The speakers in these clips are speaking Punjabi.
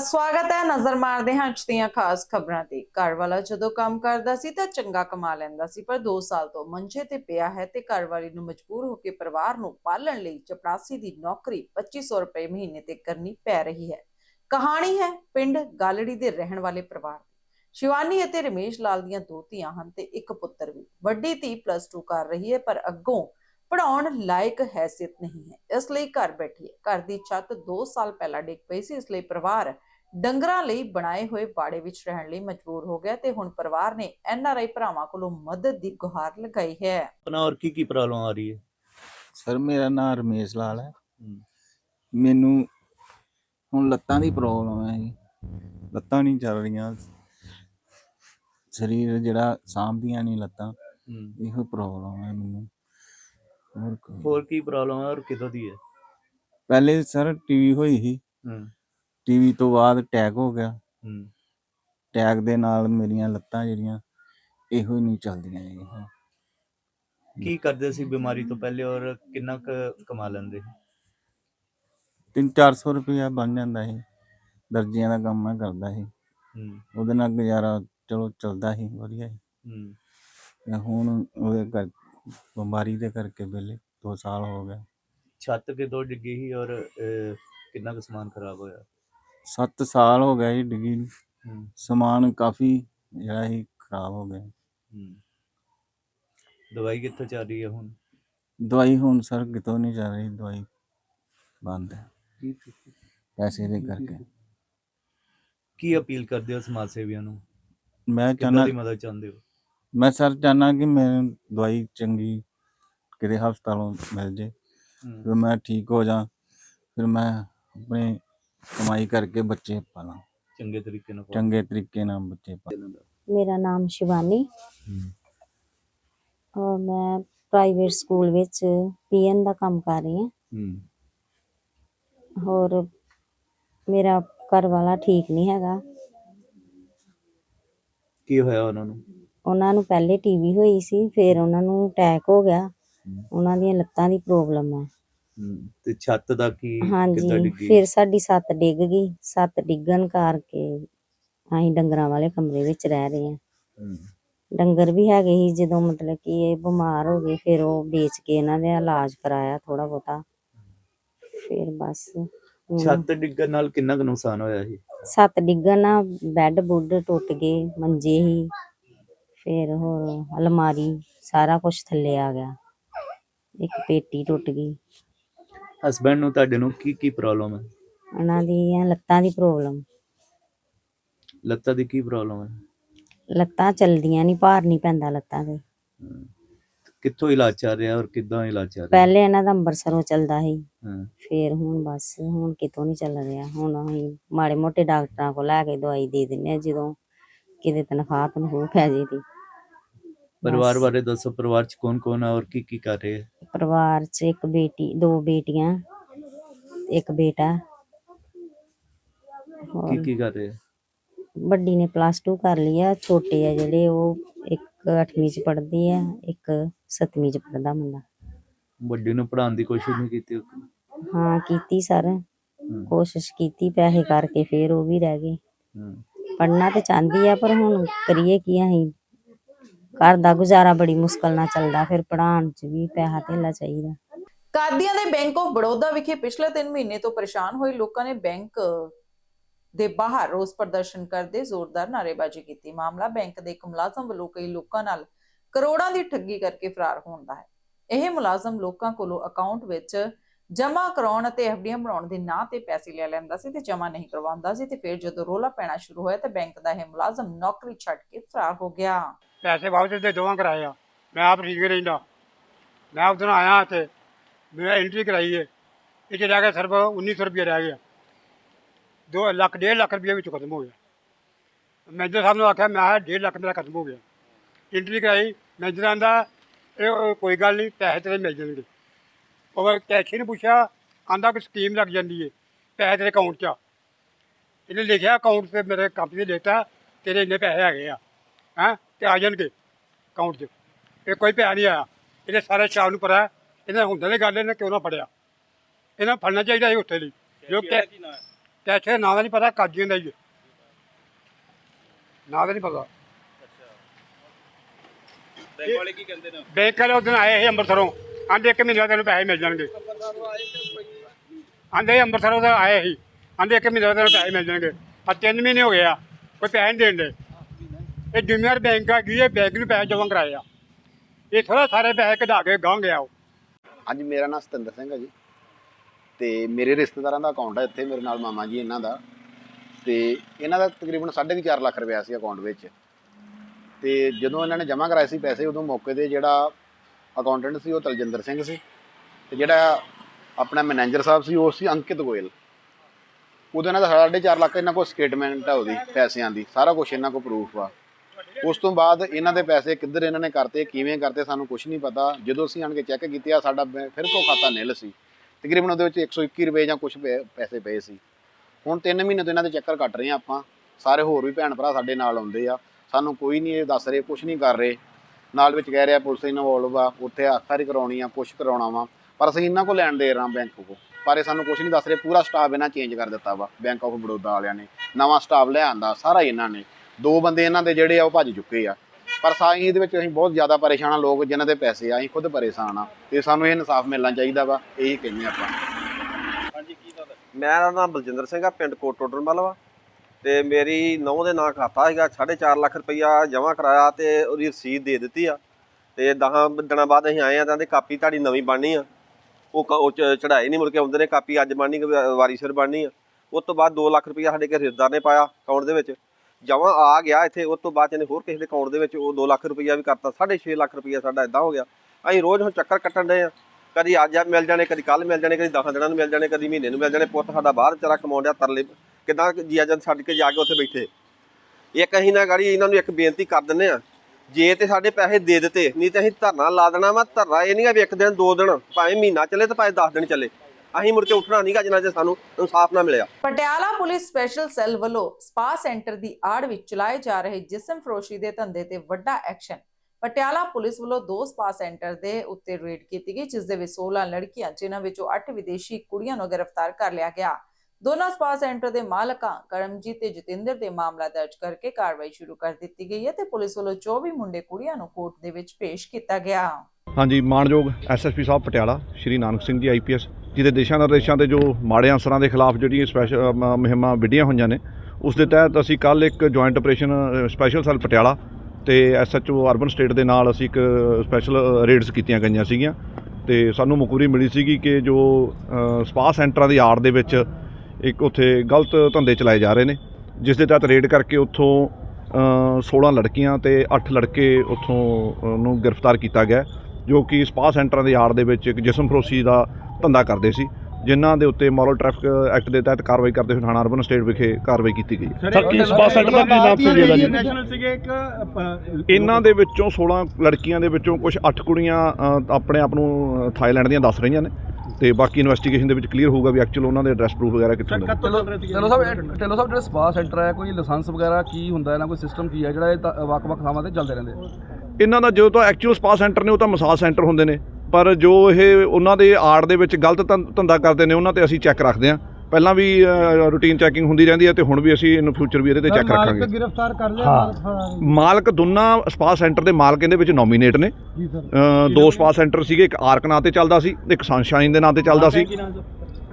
ਸਵਾਗਤ ਹੈ ਨਜ਼ਰ ਮਾਰਦੇ ਹਾਂ ਅੱਜ ਦੀਆਂ ਖਾਸ ਖਬਰਾਂ ਤੇ ਘਰ ਵਾਲਾ ਜਦੋਂ ਕੰਮ ਕਰਦਾ ਸੀ ਤਾਂ ਚੰਗਾ ਕਮਾ ਲੈਂਦਾ ਸੀ, ਪਰ 2 ਸਾਲ ਤੋਂ ਮੰਜੇ ਤੇ ਪਿਆ ਹੈ ਤੇ ਘਰ ਵਾਲੀ ਨੂੰ ਮਜਬੂਰ ਹੋ ਕੇ ਪਰਿਵਾਰ ਨੂੰ ਪਾਲਣ ਲਈ ਚਪੜਾਸੀ ਦੀ ਨੌਕਰੀ 2500 ਰੁਪਏ ਮਹੀਨੇ ਤੇ ਕਰਨੀ ਪੈ ਰਹੀ ਹੈ। ਕਹਾਣੀ ਹੈ ਪਿੰਡ ਗਾਲੜੀ ਦੇ ਰਹਿਣ ਵਾਲੇ ਪਰਿਵਾਰ ਦੀ। ਸ਼ਿਵਾਨੀ ਅਤੇ ਰਮੇਸ਼ ਲਾਲ ਦੀਆਂ ਦੋ ਧੀਆਂ ਹਨ ਤੇ ਇੱਕ ਪੁੱਤਰ ਵੀ। ਵੱਡੀ ਧੀ ਪਲੱਸ 2 ਕਰ ਰਹੀ ਹੈ, ਪਰ ਅੱਗੋਂ ਪੜਾਉਣ ਲਾਇਕ ਹੈਸੀਅਤ ਨਹੀਂ ਹੈ। ਇਸ ਲਈ ਘਰ ਬੈਠੀ ਹੈ। ਘਰ ਦੀ ਛੱਤ 2 ਸਾਲ ਪਹਿਲਾਂ ਡਿੱਗ ਪਈ ਸੀ, ਇਸ ਲਈ ਪਰਿਵਾਰ ਡੰਗਰਾਂ ਲਈ ਬਣਾਏ ਹੋਏ ਬਾੜੇ ਵਿੱਚ ਰਹਿਣ ਲਈ ਮਜਬੂਰ ਹੋ ਗਿਆ ਤੇ ਹੁਣ ਪਰਿਵਾਰ ਨੇ ਐਨਆਰਆਈ ਭਰਾਵਾਂ ਕੋਲੋਂ ਮਦਦ ਦੀ ਗੁਹਾਰ ਲਗਾਈ ਹੈ। ਆਪਣਾ ਔਰ ਕੀ ਕੀ ਪ੍ਰੋਬਲਮ ਆ ਰਹੀ ਹੈ? ਸਰ ਮੇਰਾ ਨਾਮ ਰਮੇਸ਼ ਲਾਲ ਹੈ। ਮੈਨੂੰ ਹੁਣ ਲੱਤਾਂ ਦੀ ਪ੍ਰੋਬਲਮ ਹੈ ਜੀ। ਲੱਤਾਂ ਨਹੀਂ ਚੱਲ ਰਹੀਆਂ। ਸਰੀਰ ਜਿਹੜਾ ਸਾਂਭਦੀਆਂ ਨਹੀਂ ਲੱਤਾਂ। ਇਹੋ ਪ੍ਰੋਬਲਮ ਹੈ ਮੈਨੂੰ। ਹੋਰ ਕੋਈ- ਹੋਰ ਕੀ ਪ੍ਰੋਬਲਮ ਹੈ ਔਰ ਕਿਦੋਂ ਦੀ ਹੈ? ਪਹਿਲੇ ਸਰ ਟੀਵੀ ਹੋਈ ਸੀ। ਹੂੰ। ਟੀਵੀ ਤੋਂ ਬਾਅਦ ਅਟੈਕ ਹੋ ਗਿਆ। ਹੂੰ। ਅਟੈਕ ਦੇ ਨਾਲ ਮੇਰੀਆਂ ਲੱਤਾਂ ਜਿਹੜੀਆਂ ਇਹੋ ਹੀ ਨਹੀਂ ਚੱਲਦੀਆਂ ਜੀ। ਹੁਣ ਕੀ ਕਰਦੇ ਸੀ ਬਿਮਾਰੀ ਤੋਂ ਪਹਿਲੇ ਔਰ ਕਿੰਨਾ ਕੁ ਕਮਾ ਲੈਂਦੇ 3-400 ਰੁਪਇਆ ਬਣ ਜਾਂਦਾ ਸੀ। ਦਰਜੀਆਂ ਦਾ ਕੰਮ ਮੈਂ ਕਰਦਾ ਸੀ। ਹੂੰ। ਉਹਦੇ ਨਾਲ ਗੁਜ਼ਾਰਾ ਚਲੋ ਚੱਲਦਾ ਸੀ ਵਧੀਆ ਸੀ। ਹੂੰ। ਤੇ ਹੁਣ ਉਹਦੇ ਕਰ ਬਿਮਾਰੀ ਦੇ ਕਰਕੇ ਵੇਲੇ 2 ਸਾਲ ਹੋ ਗਏ। ਛੱਤ ਕਿਦੋਂ ਡਿੱਗੀ ਸੀ ਔਰ ਅਹ, ਕਿੰਨਾ ਕੁ ਸਮਾਨ ਖਰਾਬ ਹੋਇਆ? 7 ਸਾਲ ਹੋ ਗਏ ਜੀ ਡਿੱਗੀ ਨੂੰ। ਹੂੰ। ਸਮਾਨ ਕਾਫੀ ਜਿਹੜਾ ਸੀ ਖਰਾਬ ਹੋ ਗਿਆ। ਹੂੰ। ਦਵਾਈ ਕਿੱਥੋਂ ਚੱਲ ਰਹੀ ਹੈ ਹੁਣ? ਦਵਾਈ ਹੁਣ ਸਰ ਕਿਤੋਂ ਨਹੀਂ ਚੱਲ ਰਹੀ ਦਵਾਈ ਬੰਦ ਹੈ। ਪੈਸੇ ਦੇ ਕਰਕੇ। ਕੀ ਅਪੀਲ ਕਰਦੇ ਹੋ ਸਮਾਜ ਸੇਵੀਆਂ ਨੂੰ? ਮੈਂ ਕਿੰਨਾ ਚਾਹਨਾ ਦੀ ਮਦਦ ਚਾਹੁੰਦੇ ਹੋ? ਮੈਂ ਸਰ ਚਾਹਨਾ ਕਿ ਮੈਨੂੰ ਦਵਾਈ ਚੰਗੀ ਕਿਤੇ ਹਸਪਤਾਲੋਂ ਮਿਲ ਜੇ। ਹੂੰ। ਫਿਰ ਮੈਂ ਠੀਕ ਹੋ ਜਾ। ਫਿਰ ਮੈਂ ਆਪਣੇ ਕਮਾਈ ਕਰਕੇ ਬੱਚੇ ਪਾਲਾਂ ਚੰਗੇ ਤਰੀਕੇ ਨਾਲ ਚੰਗੇ ਤਰੀਕੇ ਨਾਲ ਬੱਚੇ ਪਾਲਾਂ ਮੇਰਾ ਨਾਮ ਸ਼ਿਵਾਨੀ। ਔਰ ਮੈਂ ਪ੍ਰਾਈਵੇਟ ਸਕੂਲ ਵਿੱਚ ਪੀਐਨ ਦਾ ਕੰਮ ਕਰ ਰਹੀ ਹਾਂ। ਹੂੰ। ਔਰ ਮੇਰਾ ਘਰ ਵਾਲਾ ਠੀਕ ਨਹੀਂ ਹੈਗਾ। ਕੀ ਹੋਇਆ ਉਹਨਾਂ ਨੂੰ? ਉਹਨਾਂ ਨੂੰ ਪਹਿਲੇ ਟੀਵੀ ਹੋਈ ਸੀ ਫਿਰ ਉਹਨਾਂ ਨੂੰ ਅਟੈਕ ਹੋ ਗਿਆ। ਹੂੰ। ਉਹਨਾਂ ਦੀਆਂ ਲੱਤਾਂ ਦੀ ਪ੍ਰੋਬਲਮ ਹੈ ਹੂੰ ਤੇ ਛੱਤ ਦਾ ਕੀ ਕਿੱਦਾਂ ਹਾਂਜੀ ਡਿੱਗੀ? ਫਿਰ ਸਾਡੀ ਸੱਤ ਡਿੱਗ ਗਈ। ਸੱਤ ਡਿੱਗਣ ਕਰਕੇ ਅਸੀਂ ਡੰਗਰਾਂ ਵਾਲੇ ਕਮਰੇ ਵਿੱਚ ਰਹਿ ਰਹੇ ਹਾਂ। ਡੰਗਰ ਵੀ ਹੈਗੇ ਸੀ ਜਦੋਂ ਮਤਲਬ ਕਿ ਇਹ ਬਿਮਾਰ ਹੋ ਗਏ ਫਿਰ ਉਹ ਵੇਚ ਕੇ ਇਹਨਾਂ ਦਾ ਇਲਾਜ ਕਰਾਇਆ ਥੋੜਾ ਬਹੁਤਾ। ਫਿਰ ਬਸ ਹੁਣ ਛੱਤ ਡਿੱਗਣ ਨਾਲ ਕਿੰਨਾ ਕੁ ਨੁਕਸਾਨ ਹੋਇਆ ਸੀ? ਸੱਤ ਡਿੱਗਣ ਨਾਲ ਬੈੱਡ ਬੁੱਡ ਟੁੱਟ ਗਏ ਮੰਜੇ ਹੀ ਫਿਰ ਹੋਰ ਅਲਮਾਰੀ ਸਾਰਾ ਕੁਝ ਥੱਲੇ ਆ ਗਿਆ। ਇੱਕ ਪੇਟੀ ਟੁੱਟ ਗਈ। ਹਸਬੰਡ ਨੂੰ ਤੁਹਾਡੇ ਨੂੰ ਕੀ ਕੀ ਪ੍ਰੋਬਲਮ ਹੈ? ਉਹਨਾਂ ਦੀਆਂ ਲੱਤਾਂ ਦੀ ਪ੍ਰੋਬਲਮ ਲੱਤਾਂ ਦੀ ਕੀ ਪ੍ਰੋਬਲਮ ਹੈ? ਲੱਤਾਂ ਚਲਦੀਆਂ ਨਹੀਂ ਭਾਰ ਨਹੀਂ ਪੈਂਦਾ ਲੱਤਾਂ ਤੇ। ਕਿੱਥੋਂ ਇਲਾਜ ਚੱਲ ਰਿਹਾ ਔਰ ਕਿੱਦਾਂ ਇਲਾਜ ਚੱਲ ਰਿਹਾ? ਪਹਿਲੇ ਇਹਨਾਂ ਦਾ ਅੰਬਰਸਰੋਂ ਚੱਲਦਾ ਸੀ। ਹਾਂ, ਫਿਰ ਹੁਣ ਬਸ ਹੁਣ ਕਿਤੋਂ ਨਹੀਂ ਚੱਲ ਰਿਹਾ। ਹੁਣ ਅਸੀਂ ਮਾੜੇ ਮੋਟੇ ਡਾਕਟਰਾਂ ਕੋਲ ਲੈ ਕੇ ਦਵਾਈ ਦੇ ਦਿੰਨੇ ਆ ਜਦੋਂ ਕਿਤੇ ਤਨਖਾਹ ਤਨਖੂਹ ਪੈ ਜੇ ਤੇ। ਪਰਿਵਾਰ ਬਸ। ਬਾਰੇ ਦੱਸੋ ਪਰਿਵਾਰ ਚ ਕੌਣ ਕੌਣ ਹੈ ਔਰ ਕੀ ਕੀ ਕਰ ਰਹੇ ਹੈ ਪਰਿਵਾਰ 'ਚ ਇੱਕ ਬੇਟੀ ਦੋ ਬੇਟੀਆਂ ਇੱਕ ਬੇਟਾ। ਕੀ ਹੋਰ? ਕੀ ਕਰ ਰਹੇ ਹੈ ਵੱਡੀ ਨੇ ਪਲੱਸ 2 ਕਰ ਲਈ ਆ ਛੋਟੇ ਆ ਜਿਹੜੇ ਉਹ ਇੱਕ 8ਵੀਂ 'ਚ ਪੜ੍ਹਦੀ ਆ ਇੱਕ 7ਵੀਂ 'ਚ ਪੜ੍ਹਦਾ ਮੁੰਡਾ। ਵੱਡੀ ਨੂੰ ਪੜਾਉਣ ਦੀ ਕੋਸ਼ਿਸ਼ ਨਹੀਂ ਕੀਤੀ ਹਾਂ ਕੀਤੀ ਸਰ। ਹਮ, ਕੋਸ਼ਿਸ਼ ਕੀਤੀ ਪੈਸੇ ਕਰਕੇ ਫਿਰ ਉਹ ਵੀ ਰਹਿ ਗਏ। ਹਮ, ਪੜ੍ਹਨਾ ਤੇ ਚਾਹੁੰਦੀ ਆ ਪਰ ਹੁਣ ਕਰੀਏ ਕੀ ਅਸੀਂ? ਘਰ ਦਾ ਗੁਜ਼ਾਰਾ ਬੜੀ ਮੁਸ਼ਕਲ ਨਾਲ ਚੱਲਦਾ, ਫਿਰ ਪੜ੍ਹਾਉਣ 'ਚ ਵੀ ਪੈਸਾ ਧੇਲਾ ਚਾਹੀਦਾ। ਕਾਦੀਆਂ ਦੇ ਬੈਂਕ ਆਫ ਬੜੌਦਾ ਵਿਖੇ ਪਿਛਲੇ 3 ਮਹੀਨੇ ਤੋਂ ਪਰੇਸ਼ਾਨ ਹੋਏ ਲੋਕਾਂ ਨੇ ਬੈਂਕ ਦੇ ਬਾਹਰ ਰੋਸ ਪ੍ਰਦਰਸ਼ਨ ਕਰਦੇ ਜ਼ੋਰਦਾਰ ਨਾਅਰੇਬਾਜ਼ੀ ਕੀਤੀ। ਮਾਮਲਾ ਬੈਂਕ ਦੇ ਇੱਕ ਮੁਲਾਜ਼ਮ ਵੱਲੋਂ ਕਈ ਲੋਕਾਂ ਨਾਲ ਕਰੋੜਾਂ ਦੀ ਠੱਗੀ ਕਰਕੇ ਫਰਾਰ ਹੋਣ ਦਾ ਹੈ। ਇਹ ਮੁਲਾਜ਼ਮ ਲੋਕਾਂ ਕੋਲੋਂ ਅਕਾਊਂਟ ਵਿੱਚ ਜਮ੍ਹਾਂ ਕਰਾਉਣ ਅਤੇ ਐਫਡੀਆਂ ਬਣਾਉਣ ਦੇ ਨਾਂ ਤੇ ਪੈਸੇ ਲੈ ਲੈਂਦਾ ਸੀ ਤੇ ਜਮ੍ਹਾਂ ਨਹੀਂ ਕਰਵਾਉਂਦਾ ਸੀ ਤੇ ਫਿਰ ਜਦੋਂ ਰੋਲਾ ਪੈਣਾ ਸ਼ੁਰੂ ਹੋਇਆ ਤਾਂ ਬੈਂਕ ਦਾ ਇਹ ਮੁਲਾਜ਼ਮ ਨੌਕਰੀ ਛੱਡ ਕੇ ਫਰਾਰ ਹੋ ਗਿਆ। ਪੈਸੇ ਵਾਪਸ ਦੇ ਦੋਵਾਂ ਕਰਾਏ ਆ। ਮੈਂ ਆਪ ਠੀਕ ਰਹਿੰਦਾ। ਮੈਂ ਉਧਰ ਆਇਆ ਤੇ ਮੈਂ ਐਂਟਰੀ ਕਰਾਈ ਹੈ ਇਹ 'ਚ ਰਹਿ ਗਿਆ ਸਿਰਫ 1900 ਰੁਪਏ ਰਹਿ ਗਿਆ। 2 ਲੱਖ, ਡੇਢ ਲੱਖ ਰੁਪਏ ਵਿੱਚ ਖਤਮ ਹੋ ਗਿਆ। ਮੈਨੇਜਰ ਸਾਹਿਬ ਨੂੰ ਆਖਿਆ, ਮੈਂ ਕਿਹਾ ਡੇਢ ਲੱਖ ਮੇਰਾ ਖਤਮ ਹੋ ਗਿਆ। ਐਂਟਰੀ ਕਰਾਈ। ਮੈਨੇਜਰ ਆਂਦਾ, ਇਹ ਕੋਈ ਗੱਲ ਨਹੀਂ, ਪੈਸੇ ਤੇਰੇ ਮਿਲ ਜਾਣਗੇ। ਉਹ ਕੈਸ਼ੀ ਨੇ ਪੁੱਛਿਆ ਆਂਦਾ ਕੋਈ ਸਕੀਮ ਲੱਗ ਜਾਂਦੀ ਹੈ ਪੈਸੇ ਤੇਰੇ ਅਕਾਊਂਟ 'ਚ ਆ। ਇਹਨੇ ਲਿਖਿਆ ਅਕਾਊਂਟ ਤੇ ਮੇਰੇ ਕੰਪਨੀ ਦੇ ਦਿੱਤਾ ਤੇਰੇ ਇੰਨੇ ਪੈਸੇ ਹੈਗੇ ਆ ਹੈਂ ਤੇ ਆ ਜਾਣਗੇ ਅਕਾਊਂਟ 'ਚ। ਇਹ ਕੋਈ ਪੈਸਾ ਨਹੀਂ ਆਇਆ। ਇਹਦੇ ਸਾਰੇ ਸ਼ਾਮ ਨੂੰ ਪਤਾ ਇਹਨਾਂ ਹੁੰਦੇ ਨੇ ਗੱਲ ਇਹਨੇ ਕਿਉਂ ਨਾ ਫੜਿਆ ਇਹਨਾਂ ਫੜਨਾ ਚਾਹੀਦਾ ਸੀ ਉੱਥੇ ਲਈ। ਜੋ ਕਿ ਕੈਸ਼ੇ ਨਾਂ ਦਾ ਨਹੀਂ ਪਤਾ ਕਾਜੀਆਂ ਦਾ ਹੈ ਨਾਂ ਦਾ ਨਹੀਂ ਪਤਾ। ਬੈਂਕ ਵਾਲੇ ਕੀ ਕਹਿੰਦੇ ਨੇ? ਬੈਂਕ ਵਾਲੇ ਉਦੋਂ ਆਏ ਸੀ ਅੰਮ੍ਰਿਤਸਰੋਂ। ਆਂਦੇ ਇੱਕ ਮਹੀਨੇ ਦਾ ਤੈਨੂੰ ਪੈਸੇ ਮਿਲ ਜਾਣਗੇ। ਆਂਦੇ ਅੰਮ੍ਰਿਤਸਰੋਂ ਦਾ ਆਏ ਸੀ। ਆਂਦੇ ਇੱਕ ਮਹੀਨੇ ਬਾਅਦ ਤੈਨੂੰ ਪੈਸੇ ਮਿਲ ਜਾਣਗੇ। ਆ ਤਿੰਨ ਮਹੀਨੇ ਹੋ ਗਏ ਆ, ਕੋਈ ਪੈਸੇ ਨਹੀਂ ਦੇਣ ਦੇ। ਇਹ ਜ਼ਿੰਮੇਵਾਰ ਬੈਂਕ ਆ ਗਈ ਹੈ ਬੈਂਕ ਨੂੰ ਪੈਸੇ ਜਮ੍ਹਾਂ ਕਰਾਏ ਆ। ਇਹ ਥੋੜਾ ਸਾਰੇ ਪੈਸੇ ਕਢਾ ਕੇ ਗਾਂ ਗਿਆ ਉਹ। ਹਾਂਜੀ, ਮੇਰਾ ਨਾਮ ਸਤਿੰਦਰ ਸਿੰਘ ਹੈ ਜੀ। ਤੇ ਮੇਰੇ ਰਿਸ਼ਤੇਦਾਰਾਂ ਦਾ ਅਕਾਊਂਟ ਹੈ ਇੱਥੇ, ਮੇਰੇ ਨਾਲ ਮਾਮਾ ਜੀ ਇਹਨਾਂ ਦਾ। ਤੇ ਇਹਨਾਂ ਦਾ ਤਕਰੀਬਨ 4.5 ਲੱਖ ਰੁਪਇਆ ਸੀ ਅਕਾਊਂਟ ਵਿੱਚ। ਤੇ ਜਦੋਂ ਇਹਨਾਂ ਨੇ ਜਮ੍ਹਾਂ ਕਰਾਏ ਸੀ ਪੈਸੇ, ਉਦੋਂ ਮੌਕੇ ਤੇ ਜਿਹੜਾ ਅਕਾਊਂਟੈਂਟ ਸੀ, ਉਹ ਤਲਜਿੰਦਰ ਸਿੰਘ ਸੀ। ਤੇ ਜਿਹੜਾ ਆਪਣਾ ਮੈਨੇਜਰ ਸਾਹਿਬ ਸੀ, ਉਹ ਸੀ ਅੰਕਿਤ ਗੋਇਲ। ਉਹਦੇ ਇਹਨਾਂ ਦਾ 4.5 ਲੱਖ ਇਹਨਾਂ ਕੋਲ ਸਟੇਟਮੈਂਟ ਆ ਉਹਦੀ, ਪੈਸਿਆਂ ਦੀ, ਸਾਰਾ ਕੁਝ ਇਹਨਾਂ ਕੋਲ ਪ੍ਰੂਫ ਆ। ਉਸ ਤੋਂ ਬਾਅਦ ਇਹਨਾਂ ਦੇ ਪੈਸੇ ਕਿੱਧਰ ਇਹਨਾਂ ਨੇ ਕਰਤੇ, ਕਿਵੇਂ ਕਰਤੇ, ਸਾਨੂੰ ਕੁਝ ਨਹੀਂ ਪਤਾ। ਜਦੋਂ ਅਸੀਂ ਆਣ ਕੇ ਚੈੱਕ ਕੀਤਾ, ਆ ਸਾਡਾ ਬੈ- ਫਿਰ ਤੋਂ ਖਾਤਾ ਨਿਲ ਸੀ। ਤਕਰੀਬਨ ਉਹਦੇ ਵਿੱਚ 121 ਰੁਪਏ ਜਾਂ ਕੁਝ ਪੈਸੇ ਪਏ ਸੀ। ਹੁਣ 3 ਮਹੀਨੇ ਤੋਂ ਇਹਨਾਂ ਦੇ ਚੱਕਰ ਕੱਟ ਰਹੇ ਆ ਆਪਾਂ। ਸਾਰੇ ਹੋਰ ਵੀ ਭੈਣ ਭਰਾ ਸਾਡੇ ਨਾਲ ਆਉਂਦੇ ਆ। ਸਾਨੂੰ ਕੋਈ ਨਹੀਂ ਇਹ ਦੱਸ ਰਹੇ ਕੁਝ ਨਹੀਂ ਕਰ ਰਹੇ। ਨਾਲ ਵਿੱਚ ਕਹਿ ਰਿਹਾ ਪੁਲਿਸ ਇਨਵੋਲਵ ਆ, ਉੱਥੇ ਆਖਾਰੀ ਕਰਾਉਣੀ ਆ, ਕੁਛ ਕਰਾਉਣਾ ਵਾ। ਪਰ ਅਸੀਂ ਇਹਨਾਂ ਕੋਲ ਲੈਣ ਦੇ ਰਹੇ ਬੈਂਕ ਕੋ ਪਰ ਇਹ ਸਾਨੂੰ ਕੁਛ ਨਹੀਂ ਦੱਸ ਰਹੇ, ਪੂਰਾ ਸਟਾਫ ਇਹਨਾਂ ਚੇਂਜ ਕਰ ਦਿੱਤਾ ਵਾ ਬੈਂਕ ਆਫ ਬੜੌਦਾ ਵਾਲਿਆਂ ਨੇ। ਨਵਾਂ ਸਟਾਫ ਲੈ ਆਂਦਾ ਸਾਰਾ ਹੀ ਇਹਨਾਂ ਨੇ। ਦੋ ਬੰਦੇ ਇਹਨਾਂ ਦੇ ਜਿਹੜੇ ਆ, ਉਹ ਭੱਜ ਚੁੱਕੇ ਆ। ਪਰ ਸਾਈ ਇਹਦੇ ਵਿੱਚ ਅਸੀਂ ਬਹੁਤ ਜ਼ਿਆਦਾ ਪਰੇਸ਼ਾਨ ਆ, ਲੋਕ ਜਿਨ੍ਹਾਂ ਦੇ ਪੈਸੇ ਆ, ਅਸੀਂ ਖੁਦ ਪਰੇਸ਼ਾਨ ਆ। ਤੇ ਸਾਨੂੰ ਇਹ ਇਨਸਾਫ ਮਿਲਣਾ ਚਾਹੀਦਾ ਵਾ, ਇਹੀ ਕਹਿੰਦੇ ਆਪਾਂ। ਹਾਂਜੀ, ਕੀ ਗੱਲ ਮੇਰਾ ਨਾਮ ਬਲਜਿੰਦਰ ਸਿੰਘ ਆ, ਪਿੰਡ ਕੋਟ ਟੋਡਰ ਵਾ। ਤੇ ਮੇਰੀ ਨੌਂ ਦੇ ਨਾਂ ਖਾਤਾ ਹੈਗਾ 4.5 ਲੱਖ ਰੁਪਈਆ ਜਮ੍ਹਾਂ ਕਰਾਇਆ ਤੇ ਉਹਦੀ ਰਸੀਦ ਦੇ ਦਿੱਤੀ ਆ। ਤੇ 10 ਦਿਨਾਂ ਬਾਅਦ ਅਸੀਂ ਆਏ ਆ ਤਾਂ ਦੀ ਕਾਪੀ ਤੁਹਾਡੀ ਨਵੀਂ ਬਣਨੀ ਆ। ਉਹ ਕ- ਚੜਾਈ ਨਹੀਂ ਮੁੜ ਕੇ ਆਉਂਦੇ ਨੇ, ਕਾਪੀ ਅੱਜ ਬਣਨੀ ਵਾਰੀ ਸਿਰ ਬਣਨੀ ਆ। ਉਸ ਤੋਂ ਬਾਅਦ 2 ਲੱਖ ਰੁਪਈਆ ਸਾਡੇ ਘਰ ਰਿਸ਼ਤੇਦਾਰ ਨੇ ਪਾਇਆ ਅਕਾਊਂਟ ਦੇ ਵਿੱਚ। ਜਮ੍ਹਾਂ ਆ ਗਿਆ ਇੱਥੇ, ਉਸ ਤੋਂ ਬਾਅਦ ਇਹਨੇ ਹੋਰ ਕਿਸੇ ਦੇ ਅਕਾਊਂਟ ਦੇ ਵਿੱਚ ਉਹ 2 ਲੱਖ ਰੁਪਈਆ ਵੀ ਕਰਤਾ 6.5 ਲੱਖ ਰੁਪਈਆ ਸਾਡਾ ਇਦਾਂ ਹੋ ਗਿਆ। ਅਸੀਂ ਰੋਜ਼ ਹੁਣ ਚੱਕਰ ਕੱਟਣ ਦੇ ਆ। ਕਦੀ ਅੱਜ ਆ ਮਿਲ ਜਾਣੇ, ਕਦੀ ਕੱਲ ਮਿਲ ਜਾਣੇ, ਕਦੀ 10 ਦਿਨਾਂ ਨੂੰ ਮਿਲ ਜਾਣੇ, ਕਦੀ ਮਹੀਨੇ ਨੂੰ ਮਿਲ ਜਾਣੇ, ਪੁੱਤ ਸਾਡਾ ਬਾਹਰ ਵਿਚਾਰਾ ਕਮਾਉਣ ਡਿਆ ਤਰਲੇ ਕਿਦਾਂ ਜੀਆ ਜਨ ਛੱਡ ਕੇ ਜਾ ਕੇ ਉੱਥੇ ਬੈਠੇ। ਇੱਕ ਅਸੀਂ ਨਾ ਗਾੜੀ ਇਹਨਾਂ ਨੂੰ ਇੱਕ ਬੇਨਤੀ ਕਰ ਦਿੰਨੇ ਆ ਜੇ ਤੇ ਸਾਡੇ ਪੈਸੇ ਦੇ ਦਿੱਤੇ, ਨਹੀਂ ਤੇ ਅਸੀਂ ਧਰਨਾ ਲਾ ਦੇਣਾ ਵਾ, ਧਰਨਾ ਇਹ ਨਹੀਂਗਾ ਵੀ ਇੱਕ ਦਿਨ, ਦੋ ਦਿਨ, ਭਾਵੇਂ ਮਹੀਨਾ ਚੱਲੇ ਤੇ ਭਾਵੇਂ 10 ਦਿਨ ਚੱਲੇ। ਅਸੀਂ ਮੁੜ ਕੇ ਉੱਠਣਾ ਨਹੀਂਗਾ ਜਿੰਨਾ ਚਿਰ ਸਾਨੂੰ ਇਨਸਾਫ ਨਾ ਮਿਲਿਆ। ਪਟਿਆਲਾ ਪੁਲਿਸ ਸਪੈਸ਼ਲ ਸੈੱਲ ਵੱਲੋਂ ਸਪਾ ਸੈਂਟਰ ਦੀ ਆੜ ਵਿੱਚ ਚਲਾਏ ਜਾ ਰਹੇ ਜਿਸਮ ਫਰੋਸ਼ੀ ਦੇ ਧੰਦੇ ਤੇ ਵੱਡਾ ਐਕਸ਼ਨ। ਪਟਿਆਲਾ ਪੁਲਿਸ ਵੱਲੋਂ ਦੋ ਸਪਾ ਸੈਂਟਰ ਦੇ ਉੱਤੇ ਰੇਡ ਕੀਤੀ ਗਈ, ਜਿਸ ਦੇ ਵਿੱਚ 16 ਲੜਕੀਆਂ, ਜਿਨ੍ਹਾਂ ਵਿੱਚੋਂ 8 ਵਿਦੇਸ਼ੀ ਕੁੜੀਆਂ ਨੂੰ ਗ੍ਰਿਫਤਾਰ ਕਰ ਲਿਆ ਗਿਆ। ਦੋਨਾਂ ਸਪਾ ਸੈਂਟਰ ਦੇ ਮਾਲਕਾਂ ਕਰਮਜੀਤ ਤੇ ਜਤਿੰਦਰ ਦੇ ਮਾਮਲਾ ਦਰਜ ਕਰਕੇ ਕਾਰਵਾਈ ਸ਼ੁਰੂ ਕਰ ਦਿੱਤੀ ਗਈ ਹੈ ਤੇ ਪੁਲਿਸ ਵੱਲੋਂ 24 ਮੁੰਡੇ ਕੁੜੀਆਂ ਨੂੰ ਕੋਰਟ ਦੇ ਵਿੱਚ ਪੇਸ਼ ਕੀਤਾ ਗਿਆ। ਹਾਂਜੀ, ਮਾਨਯੋਗ ਐਸਐਸਪੀ ਸਾਹਿਬ ਪਟਿਆਲਾ, ਸ਼੍ਰੀ ਨਾਨਕ ਸਿੰਘ ਜੀ ਆਈਪੀਐਸ ਜਿਹਦੇ ਦਿਸ਼ਾ ਨਿਰਦੇਸ਼ਾਂ ਤੇ ਜੋ ਮਾੜੇ ਅਨਸਰਾਂ ਦੇ ਖਿਲਾਫ ਜਿਹੜੀਆਂ ਸਪੈਸ਼ਲ ਮੁਹਿੰਮਾਂ ਵਿੱਢੀਆਂ ਹੋਈਆਂ ਨੇ, ਉਸ ਦੇ ਤਹਿਤ ਅਸੀਂ ਕੱਲ ਇੱਕ joint operation special cell Patiala ਤੇ ਐਸਐਚਓ ਅਰਬਨ ਸਟੇਟ ਦੇ ਨਾਲ ਅਸੀਂ ਇੱਕ ਸਪੈਸ਼ਲ ਰੇਡਸ ਕੀਤੀਆਂ ਗਈਆਂ ਸੀਗੀਆਂ ਤੇ ਸਾਨੂੰ ਮੁਖਬਰੀ ਮਿਲੀ ਸੀਗੀ ਕਿ ਜੋ ਸਪਾ ਸੈਂਟਰਾਂ ਦੀ ਆੜ ਦੇ ਵਿੱਚ ਇੱਕ ਉੱਥੇ ਗਲਤ ਧੰਦੇ ਚਲਾਏ ਜਾ ਰਹੇ ਨੇ ਜਿਸ ਦੇ ਤਹਿਤ ਰੇਡ ਕਰਕੇ ਉੱਥੋਂ ਅ, 16 ਲੜਕੀਆਂ ਤੇ 8 ਲੜਕੇ ਉੱਥੋਂ ਨੂੰ ਗ੍ਰਿਫਤਾਰ ਕੀਤਾ ਗਿਆ ਜੋ ਕਿ ਸਪਾ ਸੈਂਟਰਾਂ ਦੀ ਆੜ ਦੇ ਵਿੱਚ ਇੱਕ ਜਿਸਮ ਫਰੋਸ਼ੀ ਦਾ ਧੰਦਾ ਕਰਦੇ ਸੀ ਜਿਨ੍ਹਾਂ ਦੇ ਉੱਤੇ ਮੋਰਲ ਟ੍ਰੈਫਿਕ ਐਕਟ ਦੇ ਤਹਿਤ ਕਾਰਵਾਈ ਕਰਦੇ ਹੋਏ ਥਾਣਾ ਅਰਬਨ ਸਟੇਟ ਵਿਖੇ ਕਾਰਵਾਈ ਕੀਤੀ ਗਈ ਹੈ। ਸਰ ਕੀ ਸਪਾ ਸੈਂਟਰ ਦਾ ਕੀ ਨਾਮ ਸੀ ਜੀ ਇਹਦਾ ਜੀ? ਨੈਸ਼ਨਲ ਸੀਗੇ ਇੱਕ ਅਹ, ਇਹਨਾਂ ਦੇ ਵਿੱਚੋਂ 16 ਲੜਕੀਆਂ ਦੇ ਵਿੱਚੋਂ ਕੁਝ 8 ਕੁੜੀਆਂ ਆਪਣੇ ਆਪ ਨੂੰ ਥਾਈਲੈਂਡ ਦੀਆਂ ਦੱਸ ਰਹੀਆਂ ਨੇ। ਤੇ ਬਾਕੀ ਇਨਵੈਸਟੀਗੇਸ਼ਨ ਦੇ ਵਿੱਚ ਕਲੀਅਰ ਹੋਊਗਾ ਵੀ ਐਕਚੁਅਲ ਉਹਨਾਂ ਦੇ ਐਡਰੈਸ ਪ੍ਰੂਫ ਵਗੈਰਾ ਕਿੱਥੋਂ ਦੇ ਨੇ। ਚੱਲ ਸਾਹਿਬ ਇਹ- ਢਿੱਲੋਂ ਸਾਹਿਬ ਜਿਹੜਾ ਸਪਾ ਸੈਂਟਰ ਹੈ ਕੋਈ ਲਾਇਸੈਂਸ ਵਗੈਰਾ ਕੀ ਹੁੰਦਾ ਇਹਨਾਂ ਕੋਈ ਸਿਸਟਮ ਕੀ ਹੈ ਜਿਹੜਾ ਇਹ ਤਾਂ ਵੱਖ-ਵੱਖ ਥਾਵਾਂ ਤੇ ਚੱਲਦੇ ਰਹਿੰਦੇ ਇਹਨਾਂ ਦਾ ਜੋ ਤਾਂ ਐਕਚੁਅਲ ਸਪਾ ਸੈਂਟਰ ਨੇ ਉਹ ਤਾਂ ਮਸਾਜ ਸੈਂਟਰ ਹੁੰਦੇ ਨੇ ਪਰ ਜੋ ਇਹ ਉਹਨਾਂ ਦੇ ਆੜ ਦੇ ਵਿੱਚ ਗਲਤ ਧੰ- ਧੰਦਾ ਕਰਦੇ ਨੇ ਉਹਨਾਂ ਤੇ ਅਸੀਂ ਚੈੱਕ ਰੱਖਦੇ ਹਾਂ ਪਹਿਲਾਂ ਵੀ ਰੂਟੀਨ ਚੈਕਿੰਗ ਹੁੰਦੀ ਰਹਿੰਦੀ ਹੈ ਤੇ ਹੁਣ ਵੀ ਅਸੀਂ ਇਨ ਫਿਊਚਰ ਵੀ ਇਹਦੇ ਤੇ ਚੈੱਕ ਰੱਖਾਂਗੇ। ਗ੍ਰਿਫਤਾਰ ਕਰ ਲਿਆ ਹਾਂ। ਮਾਲਕ ਦੋਨਾਂ ਸਪਾ ਸੈਂਟਰ ਦੇ ਮਾਲਕ ਇਹਦੇ ਵਿੱਚ ਨੋਮੀਨੇਟ ਨੇ। ਜੀ ਸਰ। ਅ, ਦੋ ਸਪਾ ਸੈਂਟਰ ਸੀਗੇ ਇੱਕ ਆਰਕ ਨਾਂ ਤੇ ਚੱਲਦਾ ਸੀ ਇੱਕ ਸਨਸ਼ਾਈਨ ਦੇ ਨਾਂ ਤੇ ਚੱਲਦਾ ਸੀ।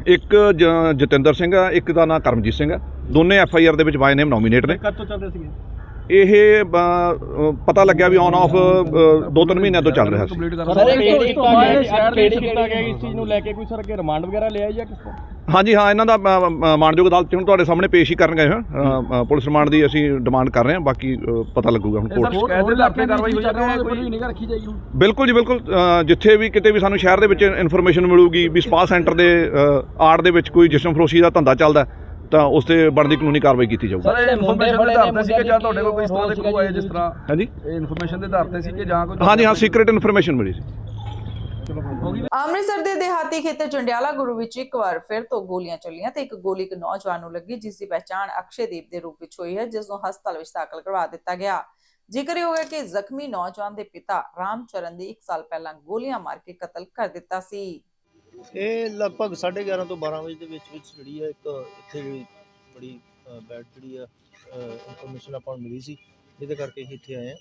ਇੱਕ ਜ- ਜਤਿੰਦਰ ਸਿੰਘ ਆ ਇੱਕ ਦਾ ਨਾਂ ਕਰਮਜੀਤ ਸਿੰਘ ਆ ਦੋਨੇ ਐਫ ਆਈ ਆਰ ਦੇ ਵਿੱਚ ਬਾਈ ਨੇਮ ਨੋਮੀਨੇਟ ਨੇ। ਕਦ ਤੋਂ ਚੱਲ ਰਹੇ ਸੀਗੇ? ਇਹ ਪਤਾ ਲੱਗਿਆ ਵੀ ਔਨ ਆਫ ਦੋ ਤਿੰਨ ਮਹੀਨਿਆਂ ਤੋਂ ਚੱਲ ਰਿਹਾ ਸੀ। ਸਰ ਇਹ ਕੀਤਾ ਗਿਆ ਸ਼ਹਿਰ ਦੇ ਕੀਤਾ ਗਿਆ ਇਸ ਚੀਜ਼ ਨੂੰ ਲੈ ਕੇ ਕੋਈ ਸਰ ਅੱਗੇ ਰਿਮਾਂਡ ਵਗੈਰਾ ਲਿਆ ਜਾਂ ਕਿਸ ਤਰ੍ਹਾਂ? ਹਾਂਜੀ ਹਾਂ ਇਹਨਾਂ ਦਾ ਮਾਣਯੋਗ ਅਦਾਲਤ 'ਚ ਹੁਣ ਤੁਹਾਡੇ ਸਾਹਮਣੇ ਪੇਸ਼ ਹੀ ਕਰਨ ਗਏ ਹਾਂ ਪੁਲਿਸ ਰਿਮਾਂਡ ਦੀ ਅਸੀਂ ਡਿਮਾਂਡ ਕਰ ਰਹੇ ਹਾਂ ਬਾਕੀ ਪਤਾ ਲੱਗੂਗਾ ਹੁਣ ਕੋਰਟ 'ਚ ਸ਼ਿਕਾਇਤ ਦੇ ਆਧਾਰ ਤੇ ਕਾਰਵਾਈ ਹੋਈ ਜਾ ਰਹੀ ਹੈ? ਕੋਈ ਨਿਗਾਹ ਰੱਖੀ ਜਾਏਗੀ ਬਿਲਕੁਲ ਜੀ ਬਿਲਕੁਲ ਜਿੱਥੇ ਵੀ ਕਿਤੇ ਵੀ ਸਾਨੂੰ ਸ਼ਹਿਰ ਦੇ ਵਿੱਚ ਇਨਫੋਰਮੇਸ਼ਨ ਮਿਲੂਗੀ ਵੀ ਸਪਾ ਸੈਂਟਰ ਦੇ ਆੜ ਦੇ ਵਿੱਚ ਕੋਈ ਜਿਸਮ ਫਰੋਸ਼ੀ ਦਾ ਧੰਦਾ ਚੱਲਦਾ ਤਾਂ ਉਸ ਤੇ ਬਣਦੀ ਕਾਨੂੰਨੀ ਕਾਰਵਾਈ ਕੀਤੀ ਜਾਊਗੀ। ਸਰ ਇਹ ਇਨਫੋਰਮੇਸ਼ਨ ਦੇ ਆਧਾਰ ਤੇ ਸੀ ਕਿ ਜਾਂ ਤੁਹਾਡੇ ਕੋਲ ਕੋਈ ਇਸ ਤਰ੍ਹਾਂ ਦੇ ਕਲੂ ਆਏ ਜਿਸ ਤਰ੍ਹਾਂ? ਹਾਂਜੀ। ਇਹ ਇਨਫੋਰਮੇਸ਼ਨ ਦੇ ਆਧਾਰ ਤੇ ਸੀ ਕਿ ਜਾਂ ਕੋਈ ਹਾਂਜੀ ਹਾਂ ਸੀਕ੍ਰੀਟ ਇਨਫੋਰਮੇਸ਼ਨ ਮਿਲੀ ਸੀ। ਅੰਮ੍ਰਿਤਸਰ ਦੇ ਦਿਹਾਤੀ ਖੇਤਰ ਜੰਡਿਆਲਾ ਗੁਰੂ ਵਿੱਚ ਇੱਕ ਵਾਰ ਫਿਰ ਤੋਂ ਗੋਲੀਆਂ ਚੱਲੀਆਂ ਤੇ ਇੱਕ ਗੋਲੀ ਇੱਕ ਨੌਜਵਾਨ ਨੂੰ ਲੱਗੀ ਜਿਸ ਦੀ ਪਛਾਣ ਅਕਸ਼ੇਦੀਪ ਦੇ ਰੂਪ ਵਿੱਚ ਹੋਈ ਹੈ ਜਿਸ ਨੂੰ ਹਸਪਤਾਲ ਵਿੱਚ ਦਾਖਲ ਕਰਵਾ ਦਿੱਤਾ ਗਿਆ। ਜ਼ਿਕਰ ਹੋ ਗਿਆ ਕਿ ਜ਼ਖਮੀ ਨੌਜਵਾਨ ਦੇ ਪਿਤਾ ਰਾਮ ਚਰਨ ਦੀ 1 ਸਾਲ ਪਹਿਲਾਂ ਗੋਲੀਆਂ ਮਾਰ ਕੇ ਕਤਲ ਕਰ ਦਿੱਤਾ ਸੀ। ਇਹ ਲਗਭਗ 11:30 ਤੋਂ 12 ਵਜੇ ਦੇ ਵਿੱਚ ਵਿੱਚ ਜਿਹੜੀ ਹੈ ਇੱਕ ਇੱਥੇ ਜਿਹੜੀ ਬੜੀ ਬੈਡ ਜਿਹੜੀ ਆ ਇਨਫੋਰਮੇਸ਼ਨ ਆਪਾਂ ਨੂੰ ਮਿਲੀ ਸੀ, ਜਿਹਦੇ ਕਰਕੇ ਅਸੀਂ ਇੱਥੇ ਆਏ ਆ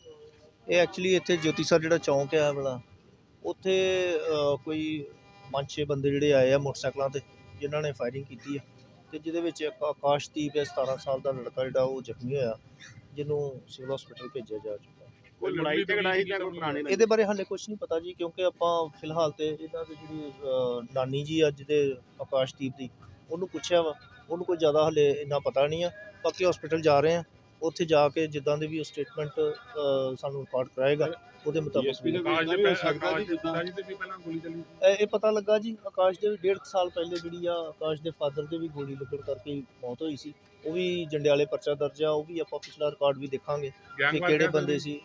ਇਹ ਐਕਚੁਅਲੀ ਇੱਥੇ ਜੋਤੀ ਸਰ ਜਿਹੜਾ ਚੌਂਕ ਹੈ ਵਾਲਾ, ਉੱਥੇ ਕੋਈ ਪੰਜ ਛੇ ਬੰਦੇ ਜਿਹੜੇ ਆਏ ਆ ਮੋਟਰਸਾਈਕਲਾਂ ਤੇ, ਜਿਨ੍ਹਾਂ ਨੇ ਫਾਇਰਿੰਗ ਕੀਤੀ ਹੈ ਤੇ ਜਿਹਦੇ ਵਿੱਚ ਇੱਕ ਆਕਾਸ਼ਦੀਪ ਹੈ 17 ਸਾਲ ਦਾ ਲੜਕਾ ਜਿਹੜਾ, ਉਹ ਜ਼ਖਮੀ ਹੋਇਆ, ਜਿਹਨੂੰ ਸਿਵਲ ਹਸਪੀਟਲ ਭੇਜਿਆ ਜਾ ਚੁੱਕਾ। ਕੋਈ ਲੜਾਈ ਝਗੜਾ ਸੀ ਜਾਂ ਕੋਈ ਪੁਰਾਣੇ ਇਹਦੇ ਬਾਰੇ ਹਾਲੇ ਕੁਝ ਨਹੀਂ ਪਤਾ ਜੀ ਕਿਉਂਕਿ ਆਪਾਂ ਫਿਲਹਾਲ ਤੇ ਇਹਨਾਂ ਦੀ ਜਿਹੜੀ ਅ, ਨਾਨੀ ਜੀ ਅੱਜ ਦੇ ਆਕਾਸ਼ਦੀਪ ਦੀ ਉਹਨੂੰ ਪੁੱਛਿਆ ਵਾ ਉਹਨੂੰ ਕੋਈ ਜ਼ਿਆਦਾ ਹਲੇ ਇੰਨਾ ਪਤਾ ਨਹੀਂ ਆ। ਬਾਕੀ ਹਸਪੀਟਲ ਜਾ ਰਹੇ ਆ ਉੱਥੇ ਜਾ ਕੇ ਜਿੱਦਾਂ ਦੇ ਵੀ ਉਹ ਸਟੇਟਮੈਂਟ ਸਾਨੂੰ ਰਿਕਾਰਡ ਕਰਾਏਗਾ ਉਹਦੇ ਮੁਤਾਬਕ ਵੀ ਇਹ ਇਹ ਪਤਾ ਲੱਗਾ ਜੀ ਆਕਾਸ਼ ਦੇ ਵੀ ਡੇਢ ਕੁ ਸਾਲ ਪਹਿਲੇ ਜਿਹੜੀ ਆ ਆਕਾਸ਼ ਦੇ ਫਾਦਰ ਦੇ ਵੀ ਗੋਲੀ ਲੱਗਣ ਕਰਕੇ ਹੀ ਮੌਤ ਹੋਈ ਸੀ। ਉਹ ਵੀ ਜੰਡਿਆਲੇ ਪਰਚਾ ਦਰਜ ਆ ਉਹ ਵੀ ਆਪਾਂ ਪਿਛਲਾ ਰਿਕਾਰਡ ਵੀ ਦੇਖਾਂਗੇ ਕਿ ਕਿਹੜੇ ਬੰਦੇ ਸੀ।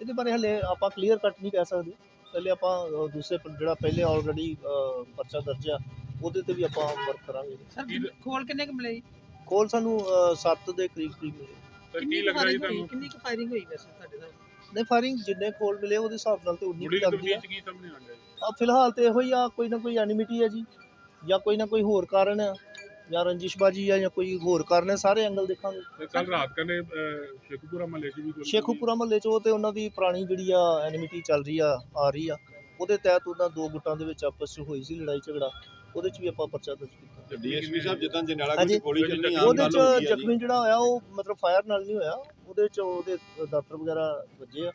ਇਹਦੇ ਬਾਰੇ ਹਲੇ ਆਪਾਂ ਕਲੀਅਰ ਕੱਟ ਨਹੀਂ ਕਹਿ ਸਕਦੇ। ਪਹਿਲੇ ਆਪਾਂ ਅ, ਦੂਸਰੇ ਪ- ਜਿਹੜਾ ਪਹਿਲੇ ਆਲਰੇਡੀ ਪਰਚਾ ਦਰਜ ਆ ਉਹਦੇ ਤੇ ਵੀ ਆਪਾਂ ਵਰਕ ਕਰਾਂਗੇ। ਸਰ ਖੋਲ ਕਿੰਨੇ ਕੁ ਮਿਲੇ ਜੀ? ਕੋਲ ਸਾਨੂੰ 7 ਦੇ ਕਰੀਬ ਕਰੀਬ ਮਿਲੇ। ਕਿੰਨੀ ਕੁ ਫਾਇਰਿੰਗ ਹੋਈ ਕਿੰਨੀ ਕੁ ਫਾਇਰਿੰਗ ਹੋਈ ਵੈਸੇ ਤੁਹਾਡੇ ਨਾਲ? ਨਹੀਂ ਫਾਇਰਿੰਗ ਜਿੰਨੇ ਕੋਲ ਮਿਲੇ ਉਹਦੇ ਹਿਸਾਬ ਨਾਲ ਤੇ ਉਨੀ ਕੁ ਲੱਗਦੀ ਆ। ਆ ਫਿਲਹਾਲ ਤੇ ਇਹੋ ਹੀ ਆ ਕੋਈ ਨਾ ਕੋਈ ਐਨਿਮਿਟੀ ਹੈ ਜੀ ਜਾਂ ਕੋਈ ਨਾ ਕੋਈ ਹੋਰ ਕਾਰਨ ਆ। ਜਾਂ ਰੰਜਿਸ਼ਬਾਜੀ ਆ ਜਾਂ ਕੋਈ ਹੋਰ ਕਾਰਨ ਹੈ ਸਾਰੇ ਐਂਗਲ ਦੇਖਾਂਗੇ। ਕੱਲ ਰਾਤ ਕਨੇ ਸ਼ੇਖੂਪੁਰਾ ਮਹੱਲੇ 'ਚ ਵੀ ਕੋਈ ਸ਼ੇਖੂਪੁਰਾ ਮਹੱਲੇ 'ਚ ਉਹ ਤੇ ਉਹਨਾਂ ਦੀ ਪੁਰਾਣੀ ਜਿਹੜੀ ਆ ਐਨਿਮਿਟੀ ਚੱਲ ਰਹੀ ਆ ਆ ਰਹੀ ਆ। ਉਹਦੇ ਤਹਿਤ ਉਹਨਾਂ ਦੋ ਗੁੱਟਾਂ ਦੇ ਵਿੱਚ ਆਪਸ 'ਚ ਹੋਈ ਸੀ ਲੜਾਈ ਝਗੜਾ। ਉਹਦੇ 'ਚ ਵੀ ਆਪਾਂ ਪਰਚਾ ਦਰਜ ਕੀਤਾ। ਡੀਐਸਪੀ ਸਾਹਿਬ ਜਿੱਦਾਂ ਜਨਾਲਾ ਹਾਂਜੀ। ਗੋਲੀ ਚੱਲਣੀ ਉਹਦੇ 'ਚ ਜ਼ਖਮੀ ਜਿਹੜਾ ਹੋਇਆ ਉਹ ਮਤਲਬ ਫਾਇਰ ਨਾਲ ਨਹੀਂ ਹੋਇਆ। ਉਹਦੇ 'ਚ ਉਹਦੇ ਦਾਤਰ ਵਗੈਰਾ ਵੱਜੇ ਆ।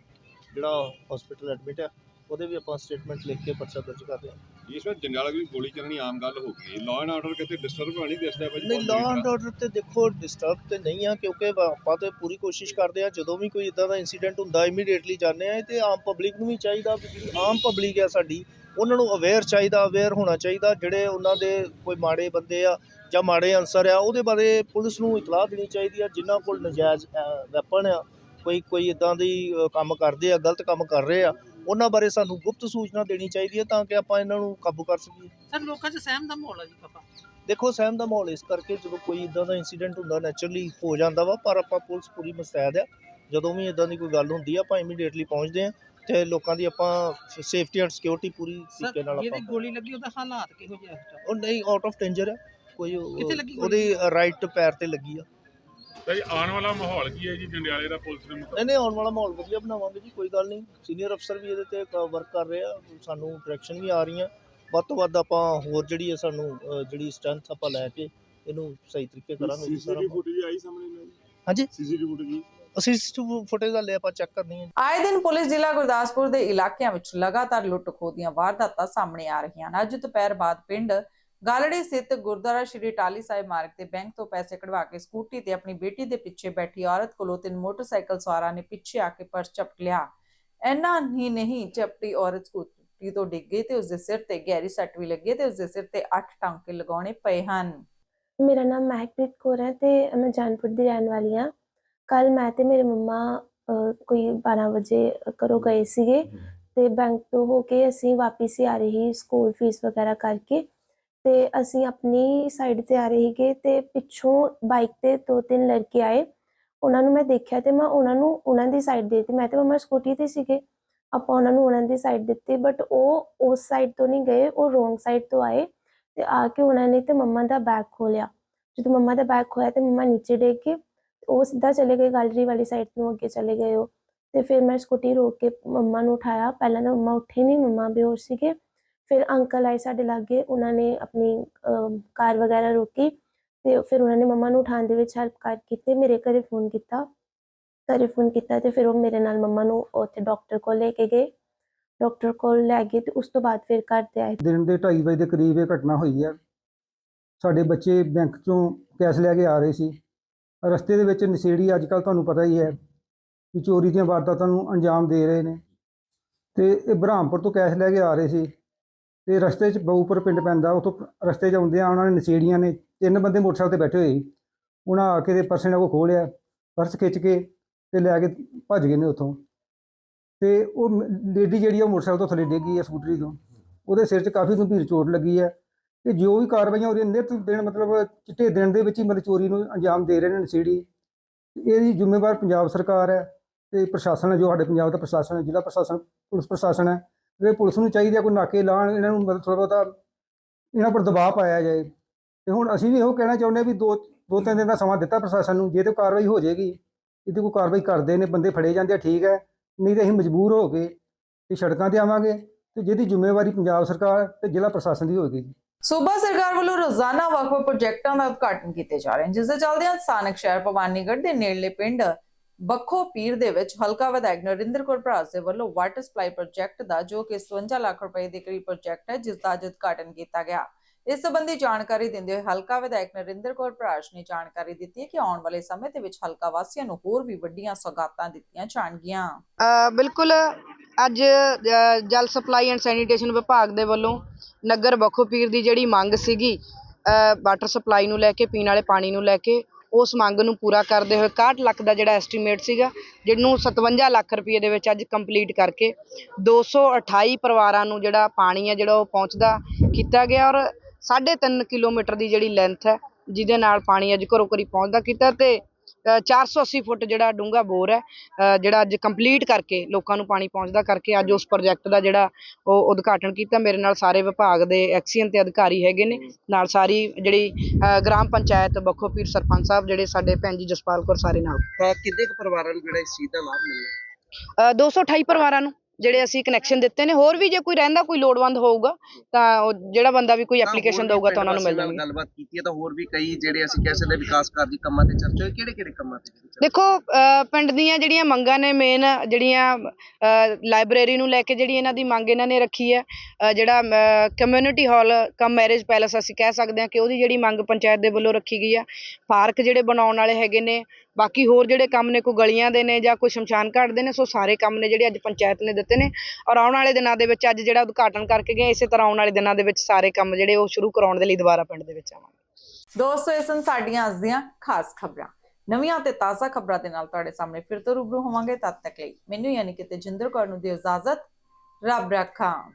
ਜਿਹੜਾ ਹਸਪੀਟਲ ਐਡਮਿਟ ਆ ਉਹਦੇ ਵੀ ਆਪਾਂ ਸਟੇਟਮੈਂਟ ਲਿਖ ਕੇ ਪਰਚਾ ਦਰਜ ਕਰ ਰਹੇ ਹਾਂ ਇਸ ਵਾਰ ਜਨਾਲਾ ਵੀ ਗੋਲੀ ਚੱਲਣੀ ਆਮ ਗੱਲ ਹੋ ਗਈ। ਲਾਅ ਐਂਡ ਆਰਡਰ ਕਿਤੇ ਡਿਸਟਰਬ ਹੋਣੀ ਦਿਸਦਾ ਭਾਜੀ? ਨਹੀਂ ਲਾਅ ਐਂਡ ਆਰਡਰ ਤੇ ਦੇਖੋ ਡਿਸਟਰਬ ਤੇ ਨਹੀਂ ਆ, ਕਿਉਂਕਿ ਆਪਾਂ ਤੇ ਪੂਰੀ ਕੋਸ਼ਿਸ਼ ਕਰਦੇ ਆ, ਜਦੋਂ ਵੀ ਕੋਈ ਇਦਾਂ ਦਾ ਇਨਸੀਡੈਂਟ ਹੁੰਦਾ ਇਮੀਡੀਏਟਲੀ ਜਾਂਦੇ ਆ ਤੇ ਆਮ ਪਬਲਿਕ ਨੂੰ ਵੀ ਚਾਹੀਦਾ ਆਮ ਪਬਲਿਕ ਆ ਸਾਡੀ, ਉਹਨਾਂ ਨੂੰ ਅਵੇਅਰ ਚਾਹੀਦਾ ਅਵੇਅਰ ਹੋਣਾ ਚਾਹੀਦਾ, ਜਿਹੜੇ ਉਹਨਾਂ ਦੇ ਕੋਈ ਮਾੜੇ ਬੰਦੇ ਆ ਜਾਂ ਮਾੜੇ ਅਨਸਰ ਆ, ਉਹਦੇ ਬਾਰੇ ਪੁਲਿਸ ਨੂੰ ਇਤਲਾਹ ਦੇਣੀ ਚਾਹੀਦੀ ਆ, ਜਿਨ੍ਹਾਂ ਕੋਲ ਨਜਾਇਜ਼ ਵੈਪਨ ਆ, ਕੋਈ ਕੋਈ ਇਦਾਂ ਦੀ ਕੰਮ ਕਰਦੇ ਆ, ਗਲਤ ਕੰਮ ਕਰ ਰਹੇ ਆ। ਉਹਨਾਂ ਬਾਰੇ ਸਾਨੂੰ ਗੁਪਤ ਸੂਚਨਾ ਦੇਣੀ ਚਾਹੀਦੀ ਹੈ ਤਾਂ ਕਿ ਆਪਾਂ ਇਹਨਾਂ ਨੂੰ ਕਾਬੂ ਕਰ ਸਕੀਏ। ਸਰ ਲੋਕਾਂ 'ਚ ਸਹਿਮ ਦਾ ਮਾਹੌਲ ਆ ਜੀ ਕਾਫਾ ਦੇਖੋ ਸਹਿਮ ਦਾ ਮਾਹੌਲ ਇਸ ਕਰਕੇ ਜਦੋਂ ਕੋਈ ਇਦਾਂ ਦਾ ਇਨਸੀਡੈਂਟ ਹੁੰਦਾ ਨੈਚੁਰਲੀ ਹੋ ਜਾਂਦਾ ਵਾ ਪਰ ਆਪਾਂ ਪੁਲਿਸ ਪੂਰੀ ਮੁਸਤੈਦ ਆ। ਜਦੋਂ ਵੀ ਇਦਾਂ ਦੀ ਕੋਈ ਗੱਲ ਹੁੰਦੀ ਆ ਆਪਾਂ ਇਮੀਡੀਏਟਲੀ ਪਹੁੰਚਦੇ ਆ ਤੇ ਲੋਕਾਂ ਦੀ ਆਪਾਂ ਸੇਫਟੀ ਐਂਡ ਸਿਕਿਉਰਿਟੀ ਪੂਰੀ ਤਰੀਕੇ ਨਾਲ ਆਪਾਂ ਗੋਲੀ ਲੱਗੀ ਉਹਦਾ ਹਾਲਾਤ ਕਿਹੋ ਜਿਹਾ? ਉਹ ਨਹੀਂ ਆਊਟ ਆਫ ਡੇਂਜਰ ਆ। ਕੋਈ? ਉਹਦੀ ਰਾਈਟ ਪੈਰ ਤੇ ਲੱਗੀ ਆ। ਭਾਜੀ ਆਉਣ ਵਾਲਾ ਮਾਹੌਲ ਕੀ ਹੈ ਜੀ? ਜੰਡਿਆਲੇ ਦਾ ਪੁਲਿਸ ਦੇ ਨਹੀਂ ਨਹੀਂ ਆਉਣ ਵਾਲਾ ਮਾਹੌਲ ਵਧੀਆ ਬਣਾਵਾਂਗੇ ਜੀ ਕੋਈ ਗੱਲ ਨਹੀਂ। ਸੀਨੀਅਰ ਅਫਸਰ ਵੀ ਇਹਦੇ ਤੇ ਵਰਕ ਕਰ ਰਹੇ ਆ ਸਾਨੂੰ ਡਾਇਰੈਕਸ਼ਨ ਵੀ ਆ ਰਹੀਆਂ। ਵੱਧ ਤੋਂ ਵੱਧ ਆਪਾਂ ਹੋਰ ਜਿਹੜੀ ਹੈ ਸਾਨੂੰ ਅ, ਜਿਹੜੀ ਸਟਰੈਂਥ ਆਪਾਂ ਲੈ ਕੇ ਇਹਨੂੰ ਸਹੀ ਤਰੀਕੇ ਕਰਾਂਗੇ ਜੀ ਸਾਰਾ ਫੁਟੇਜ ਆਈ ਸਾਹਮਣੇ ਹਾਂਜੀ? ਸੀਸੀਟੀਵੀ ਫੁਟੇਜ ਅਸੀਂ ਫੁਟੇਜ ਦਾ ਲੈ ਆਪਾਂ ਚੈੱਕ ਕਰਨੀ ਹੈ ਆਏ ਦਿਨ ਪੁਲਿਸ ਜ਼ਿਲ੍ਹਾ ਗੁਰਦਾਸਪੁਰ ਦੇ ਇਲਾਕਿਆਂ ਵਿੱਚ ਲਗਾਤਾਰ ਲੁੱਟ-ਖੋਹ ਦੀਆਂ ਵਾਰਦਾਤਾਂ ਸਾਹਮਣੇ ਆ ਰਹੀਆਂ ਹਨ ਅੱਜ ਦੁਪਹਿਰ ਬਾਅਦ ਪਿੰਡ ਗਾਲੜੀ ਸਥਿਤ ਗੁਰਦੁਆਰਾ ਸ਼੍ਰੀ ਟਾਲੀ ਸਾਹਿਬ ਮਾਰਗ ਤੇ ਬੈਂਕ ਤੋਂ ਪੈਸੇ ਕਢਵਾ ਕੇ ਸਕੂਟੀ ਤੇ ਆਪਣੀ ਬੇਟੀ ਦੇ ਪਿੱਛੇ ਬੈਠੀ ਔਰਤ ਕੋਲੋਂ ਤਿੰਨ ਮੋਟਰਸਾਈਕਲ ਸਵਾਰਾਂ ਨੇ ਪਿੱਛੇ ਆ ਕੇ ਪਰਸ ਝਪਟ ਲਿਆ। ਇੰਨਾ ਹੀ ਨਹੀਂ ਝਪਟੀ ਔਰਤ ਸਕੂਟੀ ਤੋਂ ਡਿੱਗ ਗਈ ਤੇ ਉਸ ਦੇ ਸਿਰ ਤੇ ਗਹਿਰੀ ਸੱਟ ਵੀ ਲੱਗੀ ਤੇ ਉਸ ਦੇ ਸਿਰ ਤੇ 8 ਟਾਂਕੇ ਲਗਾਉਣੇ ਪਏ ਹਨ। ਮੇਰਾ ਨਾਮ ਮਹਿਕਪ੍ਰੀਤ ਕੌਰ ਹੈ ਤੇ ਮੈਂ ਜਾਨਪੁਰ ਦੀ ਰਹਿਣ ਵਾਲੀ ਹਾਂ। ਕੱਲ ਮੈਂ ਤੇ ਮੇਰੇ ਮੰਮਾ ਕੋਈ 12 ਵਜੇ ਘਰੋਂ ਗਏ ਸੀਗੇ ਤੇ ਬੈਂਕ ਤੋਂ ਹੋ ਕੇ ਅਸੀਂ ਵਾਪਿਸ ਹੀ ਆ ਰਹੇ ਸੀ ਸਕੂਲ ਫੀਸ ਵਗੈਰਾ ਕਰਕੇ। ਤੇ ਅਸੀਂ ਆਪਣੀ ਸਾਈਡ ਤੇ ਆ ਰਹੇ ਸੀਗੇ ਤੇ ਪਿੱਛੋਂ ਬਾਈਕ ਤੇ ਦੋ ਤਿੰਨ ਲੜਕੇ ਆਏ। ਉਹਨਾਂ ਨੂੰ ਮੈਂ ਦੇਖਿਆ ਤੇ ਮੈਂ ਉਹਨਾਂ ਨੂੰ ਉਹਨਾਂ ਦੀ ਸਾਈਡ ਦੇ ਦਿੱਤੀ। ਮੈਂ ਤੇ ਮੰਮਾ ਸਕੂਟੀ ਤੇ ਸੀਗੇ। ਆਪਾਂ ਉਹਨਾਂ ਨੂੰ ਉਹਨਾਂ ਦੀ ਸਾਈਡ ਦਿੱਤੀ ਬਟ ਉਹ ਉਸ ਸਾਈਡ ਤੋਂ ਨਹੀਂ ਗਏ, ਉਹ ਰੋਂਗ ਸਾਈਡ ਤੋਂ ਆਏ ਤੇ ਆ ਕੇ ਉਹਨਾਂ ਨੇ ਤੇ ਮੰਮਾ ਦਾ ਬੈਗ ਖੋਲਿਆ ਜਦੋਂ ਮੰਮਾ ਦਾ ਬੈਗ ਖੋਇਆ ਤੇ ਮੰਮਾ ਨੀਚੇ ਡਿੱਗ ਕੇ ਉਹ ਸਿੱਧਾ ਚਲੇ ਗਏ ਗੈਲਰੀ ਵਾਲੀ ਸਾਈਡ ਨੂੰ, ਅੱਗੇ ਚਲੇ ਗਏ ਉਹ। ਤੇ ਫਿਰ ਮੈਂ ਸਕੂਟੀ ਰੋਕ ਕੇ ਮੰਮਾ ਨੂੰ ਉਠਾਇਆ। ਪਹਿਲਾਂ ਤਾਂ ਮੰਮਾ ਉੱਠੇ ਨਹੀਂ ਮੰਮਾ ਬੇਹੋਸ਼ ਸੀਗੇ। ਫਿਰ ਅੰਕਲ ਆਏ ਸਾਡੇ ਲਾਗੇ, ਉਹਨਾਂ ਨੇ ਆਪਣੀ ਕਾਰ ਵਗੈਰਾ ਰੋਕੀ ਤੇ ਫਿਰ ਉਹਨਾਂ ਨੇ ਮੰਮਾ ਨੂੰ ਉਠਾਉਣ ਦੇ ਵਿੱਚ ਹੈਲਪ ਕਰ ਕੀਤੀ, ਮੇਰੇ ਘਰੇ ਫੋਨ ਕੀਤਾ। ਘਰੇ ਫੋਨ ਕੀਤਾ ਤੇ ਫਿਰ ਉਹ ਮੇਰੇ ਨਾਲ ਮੰਮਾ ਨੂੰ ਉੱਥੇ ਡਾਕਟਰ ਕੋਲ ਲੈ ਕੇ ਗਏ। ਡਾਕਟਰ ਕੋਲ ਲੈ ਗਏ ਤੇ ਉਸ ਤੋਂ ਬਾਅਦ ਫਿਰ ਘਰ ਤੇ ਆਏ। ਦਿਨ ਦੇ 2:30 ਵਜੇ ਦੇ ਕਰੀਬ ਇਹ ਘਟਨਾ ਹੋਈ ਹੈ ਸਾਡੇ ਬੱਚੇ ਬੈਂਕ ਚੋਂ ਕੈਸ਼ ਲੈ ਕੇ ਆ ਰਹੇ ਸੀ। ਰਸਤੇ ਦੇ ਵਿੱਚ ਨਸ਼ੇੜੀ ਅੱਜ ਕੱਲ ਤੁਹਾਨੂੰ ਪਤਾ ਹੀ ਹੈ ਕਿ ਚੋਰੀ ਦੀਆਂ ਵਾਰਦਾਤਾਂ ਨੂੰ ਅੰਜਾਮ ਦੇ ਰਹੇ ਨੇ। ਤੇ ਇਹ ਬ੍ਰਹਮਪੁਰ ਤੋਂ ਕੈਸ਼ ਲੈ ਕੇ ਆ ਰਹੇ ਸੀ। ਤੇ ਰਸਤੇ 'ਚ ਬਹੁਪੁਰ ਪਿੰਡ ਪੈਂਦਾ, ਉਥੋਂ ਰਸਤੇ 'ਚ ਆਉਂਦੇ ਆ, ਉਹਨਾਂ ਨੇ ਨਸ਼ੇੜੀਆਂ ਨੇ, ਤਿੰਨ ਬੰਦੇ ਮੋਟਰਸਾਈਕਲ ਤੇ ਬੈਠੇ ਹੋਏ ਸੀ। ਉਹਨਾਂ ਆ ਕੇ ਤੇ ਪਰਸ ਇਹਨਾਂ ਕੋਲ ਖੋਲਿਆ ਪਰਸ ਖਿੱਚ ਕੇ ਤੇ ਲੈ ਕੇ ਭੱਜ ਗਏ ਨੇ ਉੱਥੋਂ। ਤੇ ਉਹ ਲੇਡੀ ਜਿਹੜੀ ਆ, ਉਹ ਮੋਟਰਸਾਈਕਲ ਤੋਂ ਥੱਲੇ ਡਿੱਗ ਗਈ ਹੈ ਸਕੂਟਰੀ ਤੋਂ। ਉਹਦੇ ਸਿਰ 'ਚ ਕਾਫੀ ਗੰਭੀਰ ਚੋਟ ਲੱਗੀ ਹੈ ਤੇ ਜੋ ਵੀ ਕਾਰਵਾਈਆਂ ਹੋ ਰਹੀਆਂ ਨਿਤ ਦਿਨ ਮਤਲਬ ਚਿੱਟੇ ਦਿਨ ਦੇ ਵਿੱਚ ਹੀ ਮਤਲਬ ਚੋਰੀ ਨੂੰ ਅੰਜਾਮ ਦੇ ਰਹੇ ਨੇ ਨਸ਼ੇੜੀ। ਇਹਦੀ ਜ਼ਿੰਮੇਵਾਰ ਪੰਜਾਬ ਸਰਕਾਰ ਹੈ ਤੇ ਪ੍ਰਸ਼ਾਸਨ ਹੈ, ਜੋ ਸਾਡੇ ਪੰਜਾਬ ਦਾ ਪ੍ਰਸ਼ਾਸਨ ਹੈ, ਜ਼ਿਲ੍ਹਾ ਪ੍ਰਸ਼ਾਸਨ, ਪੁਲਿਸ ਪ੍ਰਸ਼ਾਸਨ ਹੈ। ਇਹ ਪੁਲਿਸ ਨੂੰ ਚਾਹੀਦੀ ਹੈ ਕੋਈ ਨਾਕੇ ਲਾਣ, ਇਹਨਾਂ ਨੂੰ ਮਤਲਬ ਥੋੜਾ ਬਹੁਤਾ ਇਹਨਾਂ ਪਰ ਦਬਾਅ ਪਾਇਆ ਜਾਏ। ਤੇ ਹੁਣ ਅਸੀਂ ਵੀ ਇਹੋ ਕਹਿਣਾ ਚਾਹੁੰਦੇ ਹਾਂ ਵੀ ਦੋ ਦੋ ਤਿੰਨ ਦਿਨ ਦਾ ਸਮਾਂ ਦਿੱਤਾ ਪ੍ਰਸ਼ਾਸਨ ਨੂੰ, ਜੇ ਤੇ ਕਾਰਵਾਈ ਹੋ ਜਾਏਗੀ, ਇਹਦੀ ਕੋਈ ਕਾਰਵਾਈ ਕਰਦੇ ਨੇ, ਬੰਦੇ ਫੜੇ ਜਾਂਦੇ ਆ, ਠੀਕ ਹੈ, ਨਹੀਂ ਤੇ ਅਸੀਂ ਮਜਬੂਰ ਹੋ ਕੇ ਤੇ ਸੜਕਾਂ ਤੇ ਆਵਾਂਗੇ ਤੇ ਜਿਹਦੀ ਜ਼ਿੰਮੇਵਾਰੀ ਪੰਜਾਬ ਸਰਕਾਰ ਤੇ ਜ਼ਿਲ੍ਹਾ ਪ੍ਰਸ਼ਾਸਨ ਦੀ ਹੋਏਗੀ। ਸੂਬਾ ਸਰਕਾਰ ਵੱਲੋਂ ਰੋਜ਼ਾਨਾ ਵੱਖ-ਵੱਖ ਪ੍ਰੋਜੈਕਟਾਂ ਦਾ ਉਦਘਾਟਨ ਕੀਤੇ ਜਾ ਰਹੇ ਹਨ ਜਿਸ ਦੇ ਚੱਲਦਿਆਂ ਸਥਾਨਕ ਸ਼ਹਿਰ ਭਵਾਨੀਗੜ੍ਹ ਦੇ ਨੇੜਲੇ ਪਿੰਡ ਬੱਖੋ ਪੀਰ ਦੇ ਵਿੱਚ ਹਲਕਾ ਵਿਧਾਇਕ ਨਰਿੰਦਰ ਕੌਰ ਭਰਾਸ ਦੇ ਵੱਲੋਂ ਵਾਟਰ ਸਪਲਾਈ ਪ੍ਰੋਜੈਕਟ ਦਾ, ਜੋ ਕਿ 57 ਲੱਖ ਰੁਪਏ ਦੇ ਕਰੀਬ ਪ੍ਰੋਜੈਕਟ ਹੈ, ਜਿਸ ਦਾ ਅੱਜ ਉਦਘਾਟਨ ਕੀਤਾ ਗਿਆ। ਇਸ ਸੰਬੰਧੀ ਜਾਣਕਾਰੀ ਦਿੰਦੇ ਹੋਏ ਹਲਕਾ ਵਿਧਾਇਕ ਨਰਿੰਦਰ ਕੌਰ ਭਰਾਸ਼ ਨੇ ਜਾਣਕਾਰੀ ਦਿੱਤੀ ਹੈ ਕਿ ਆਉਣ ਵਾਲੇ ਸਮੇਂ ਦੇ ਵਿੱਚ ਹਲਕਾ ਵਾਸੀਆਂ ਨੂੰ ਹੋਰ ਵੀ ਵੱਡੀਆਂ ਸੌਗਾਤਾਂ ਦਿੱਤੀਆਂ ਜਾਣਗੀਆਂ। ਬਿਲਕੁਲ, ਅੱਜ ਜਲ ਸਪਲਾਈ ਐਂਡ ਸੈਨੀਟੇਸ਼ਨ ਵਿਭਾਗ ਦੇ ਵੱਲੋਂ ਨਗਰ ਬਖੋਪੀਰ ਦੀ ਜਿਹੜੀ ਮੰਗ ਸੀਗੀ ਵਾਟਰ ਸਪਲਾਈ ਨੂੰ ਲੈ ਕੇ, ਪੀਣ ਵਾਲੇ ਪਾਣੀ ਨੂੰ ਲੈ ਕੇ ਉਸ ਮੰਗ ਨੂੰ ਪੂਰਾ ਕਰਦੇ ਹੋਏ 61 ਲੱਖ ਦਾ ਜਿਹੜਾ ਐਸਟੀਮੇਟ ਸੀਗਾ, ਜਿਹਨੂੰ 57 ਲੱਖ ਰੁਪਏ ਦੇ ਵਿੱਚ ਅੱਜ ਕੰਪਲੀਟ ਕਰਕੇ 228 ਪਰਿਵਾਰਾਂ ਨੂੰ ਜਿਹੜਾ ਪਾਣੀ ਹੈ ਜਿਹੜਾ ਉਹ ਪਹੁੰਚਦਾ ਕੀਤਾ ਗਿਆ ਔਰ 3.5 ਕਿਲੋਮੀਟਰ ਦੀ ਜਿਹੜੀ ਲੈਂਥ ਹੈ, ਜਿਹਦੇ ਨਾਲ ਪਾਣੀ ਅੱਜ ਘਰੋਂ ਘਰੀ ਪਹੁੰਚਦਾ ਕੀਤਾ ਤੇ 480 ਫੁੱਟ ਜਿਹੜਾ ਡੂੰਘਾ ਬੋਰ ਹੈ ਜਿਹੜਾ ਅੱਜ ਕੰਪਲੀਟ ਕਰਕੇ ਲੋਕਾਂ ਨੂੰ ਪਾਣੀ ਪਹੁੰਚਦਾ ਕਰਕੇ ਅੱਜ ਉਸ ਪ੍ਰੋਜੈਕਟ ਦਾ ਜਿਹੜਾ ਉਹ ਉਦਘਾਟਨ ਕੀਤਾ। ਮੇਰੇ ਨਾਲ ਸਾਰੇ ਵਿਭਾਗ ਦੇ ਐਕਸੀਅਨ ਤੇ ਅਧਿਕਾਰੀ ਹੈਗੇ ਨੇ। ਨਾਲ ਸਾਰੀ ਜਿਹੜੀ ਗ੍ਰਾਮ ਪੰਚਾਇਤ ਬੱਖੋਪੀਰ ਸਰਪੰਚ ਸਾਹਿਬ ਜਿਹੜੇ ਸਾਡੇ ਭੈਣ ਜੀ ਜਸਪਾਲ ਕੌਰ ਸਾਰੇ ਨਾਲ। ਕਿੰਨੇ ਕੁ ਪਰਿਵਾਰਾਂ ਨੂੰ ਜਿਹੜਾ ਇਸ ਚੀਜ਼ ਦਾ ਲਾਭ ਮਿਲਣਾ ਅ, 228 ਪਰਿਵਾਰਾਂ ਨੂੰ। ਜਿਹੜੇ ਅਸੀਂ ਕਨੈਕਸ਼ਨ ਦਿੱਤੇ ਨੇ ਹੋਰ ਵੀ ਜੇ ਕੋਈ ਰਹਿੰਦਾ ਕੋਈ ਲੋੜਵੰਦ ਹੋਊਗਾ ਤਾਂ ਉਹ ਜਿਹੜਾ ਬੰਦਾ ਵੀ ਕੋਈ ਐਪਲੀਕੇਸ਼ਨ ਦਊਗਾ ਤਾਂ ਉਹਨਾਂ ਨੂੰ ਮਿਲ ਜਾਣਗੇ। ਗੱਲਬਾਤ ਕੀਤੀ ਹੈ ਤਾਂ ਹੋਰ ਵੀ ਕਈ ਜਿਹੜੇ ਅਸੀਂ ਕਹਿ ਸਕਦੇ ਵਿਕਾਸ ਕਾਰਜੀ ਕੰਮਾਂ ਤੇ ਚਰਚਾ ਹੋਈ ਕਿਹੜੇ ਕਿਹੜੇ ਕੰਮਾਂ ਤੇ ਦੇਖੋ ਪਿੰਡ ਦੀਆਂ ਜਿਹੜੀਆਂ ਮੰਗਾਂ ਨੇ ਮੇਨ ਜਿਹੜੀਆਂ ਲਾਇਬ੍ਰੇਰੀ ਨੂੰ ਲੈ ਕੇ ਜਿਹੜੀ ਇਹਨਾਂ ਦੀ ਮੰਗ ਇਹਨਾਂ ਨੇ ਰੱਖੀ ਹੈ ਜਿਹੜਾ community hall cum marriage palace ਅਸੀਂ ਕਹਿ ਸਕਦੇ ਹਾਂ ਕਿ ਉਹਦੀ ਜਿਹੜੀ ਮੰਗ ਪੰਚਾਇਤ ਦੇ ਵੱਲੋਂ ਰੱਖੀ ਗਈ ਆ। ਪਾਰਕ ਜਿਹੜੇ ਬਣਾਉਣ ਵਾਲੇ ਹੈਗੇ ਨੇ ਬਾਕੀ ਹੋਰ ਜਿਹੜੇ ਕੰਮ ਨੇ, ਕੋਈ ਗਲੀਆਂ ਦੇ ਨੇ ਜਾਂ ਕੋਈ ਸ਼ਮਸ਼ਾਨ ਘਾਟ ਦੇ ਨੇ, ਸੋ ਸਾਰੇ ਕੰਮ ਨੇ ਜਿਹੜੇ ਅੱਜ ਪੰਚਾਇਤ ਨੇ ਦਿੱਤੇ ਨੇ। ਔਰ ਆਉਣ ਵਾਲੇ ਦਿਨਾਂ ਦੇ ਵਿੱਚ ਅੱਜ ਜਿਹੜਾ ਉਦਘਾਟਨ ਕਰਕੇ ਗਏ, ਇਸੇ ਤਰ੍ਹਾਂ ਆਉਣ ਵਾਲੇ ਦਿਨਾਂ ਦੇ ਵਿੱਚ ਸਾਰੇ ਕੰਮ ਜਿਹੜੇ ਉਹ ਸ਼ੁਰੂ ਕਰਾਉਣ ਦੇ ਲਈ ਦੁਬਾਰਾ ਪਿੰਡ ਦੇ ਵਿੱਚ ਆਵਾਂਗੇ। ਦੋਸਤੋ ਇਹ ਸਨ ਸਾਡੀਆਂ ਅੱਜ ਦੀਆਂ ਖਾਸ ਖਬਰਾਂ। ਨਵੀਆਂ ਤੇ ਤਾਜ਼ਾ ਖਬਰਾਂ ਦੇ ਨਾਲ ਤੁਹਾਡੇ ਸਾਹਮਣੇ ਫਿਰ ਤੋਂ ਰੂਬਰੂ ਹੋਵਾਂਗੇ। ਤਦ ਤੱਕ ਲਈ ਮੈਨੂੰ ਯਾਨੀ ਕਿ ਤੇਜਿੰਦਰ ਕੌਰ ਨੂੰ ਦਿਓ ਇਜਾਜ਼ਤ। ਰੱਬ ਰੱਖਾ।